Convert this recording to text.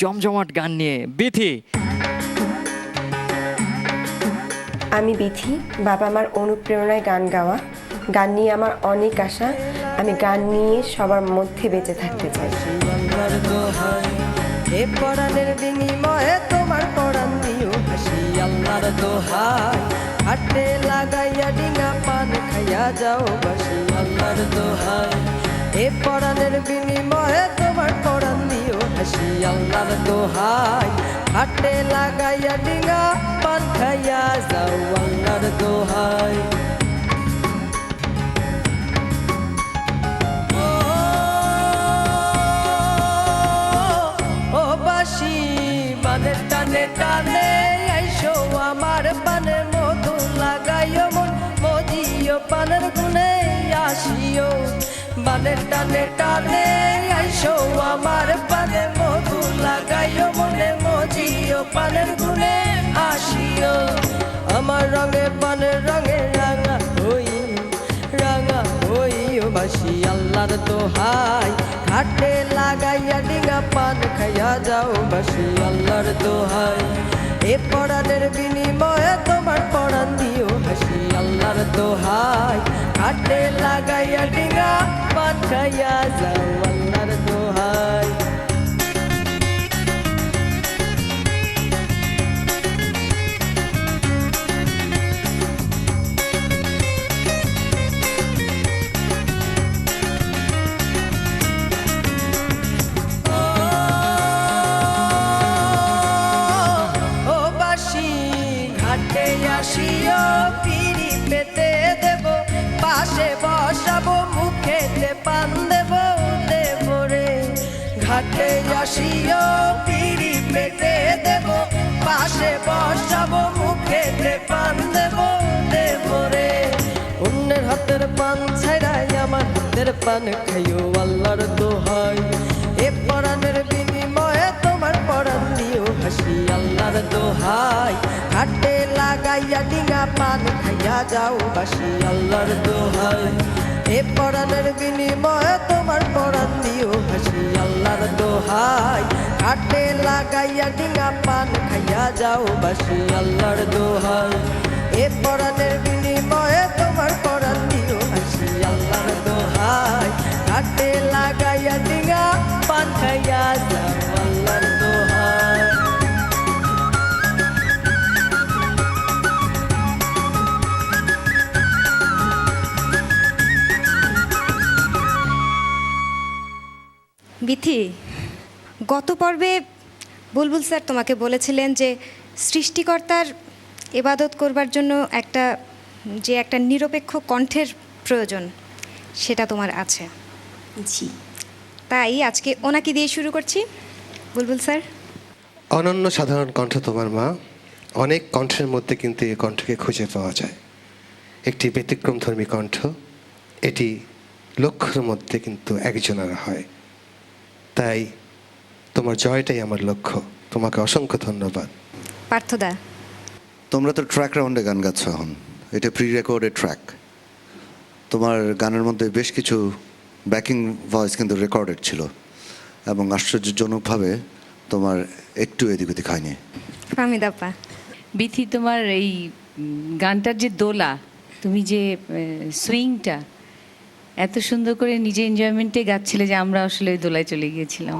জমজমাট গান নিয়ে বিথি। আমি বিথি বাবা আমার অনুপ্রেরণায় গান গাওয়া। গান নিয়ে আমার অনেক আশা। আমি গান নিয়ে সবার মধ্যে বেঁচে থাকতে চাই। এ পরাণের বিনিময়ে তোমার পরাণ দিও হাসি আল্লাহর দোহাই। হাটে লাগাইয়া ডিঙা পান খাইয়া যাও বাসি আল্লাহর দোহাই। এ পরাণের বিনিময়ে তোমার পরাণ দিও হাসি আল্লাহর দোহাই হাটে লাগাইয়া ডিঙা পান খাইয়া যাও আল্লাহর দোহাই টানে টানে আইসো আমার পানে মধু লাগাইও মন মদিও পানের গুনে আসিও। মানে টানে টানে আইসো আমার পানে, মধু লাগাইও মনে, মজিও পানের গুনে আসিও। আমার রঙে পানের রঙে রাঙা হই রাঙা হইও বাসি, আল্লাহর দোহাই। ঘাটে লাগাইয়া ডিঙা পান খাইয়া যাও বাসি আল্লাহর দোহাই। এ পড়ানের বিনিময়ে তোমার পড়ান দিও হাসি আল্লাহর দোহাই। ঘাটে লাগাইয়া ডিঙা পান খাইয়া যাও আল্লাহর দোহাই। পাশে বসাবো মুখেতে পান দেব দেব রে। ঘাটে আসিও, পিড়ি পেতে দেব। পাশে বসাবো মুখেতে পান দেব দেব রে। অন্যের হাতের পান ছাড়াই আমার হাতের পান খাইও আল্লাহর দোহাই। এ পরাণের বিনিময়ে তোমার পরাণ দিও হাসি আল্লাহর দোহাই। ঘাটে লাগাইয়া ডিঙা যাও বাসি, আল্লাহর দোহাই। এ পরাণের বিনিময়ে তোমার পরাণ দিও বাসি, আল্লাহর দোহাই। কাটে লাগাইয়া ডিঙা পান খাইয়া যাও বাসি, আল্লাহর দোহাই। এ পরাণের বিনিময়ে তোমার বিথি গত পর্বে বুলবুল স্যার তোমাকে বলেছিলেন যে সৃষ্টিকর্তার এবাদত করবার জন্য একটা যে একটা নিরপেক্ষ কণ্ঠের প্রয়োজন সেটা তোমার আছে। জি। তাই আজকে ওনাকে দিয়ে শুরু করছি। বুলবুল স্যার। অনন্য সাধারণ কণ্ঠ তোমার মা অনেক কণ্ঠের মধ্যে কিন্তু এই কণ্ঠকে খুঁজে পাওয়া যায়। একটি ব্যতিক্রমধর্মী কণ্ঠ এটি লক্ষ্যের মধ্যে কিন্তু একজনের হয়। তাই তোমার জয়টাই আমার লক্ষ্য। তোমাকে অসংখ্য ধন্যবাদ। পার্থদা। তোমরা তো ট্র্যাক রাউন্ডে গান গাচ্ছ এখন। এটা প্রি রেকর্ডেড ট্র্যাক তোমার গানের মধ্যে বেশ কিছু ব্যাকিং ভয়েস কিন্তু রেকর্ডেড ছিল। এবং আশ্চর্যজনকভাবে তোমার একটু এদিক ওদিক হয়নি। ফামিদাপ্পা বিথি তোমার এই গানটার যে দোলা তুমি যে সুইংটা এত সুন্দর করে নিজে এনজয়মেন্টে গাচ্ছিলে যে আমরা আসলে ওই দোলায় চলে গিয়েছিলাম।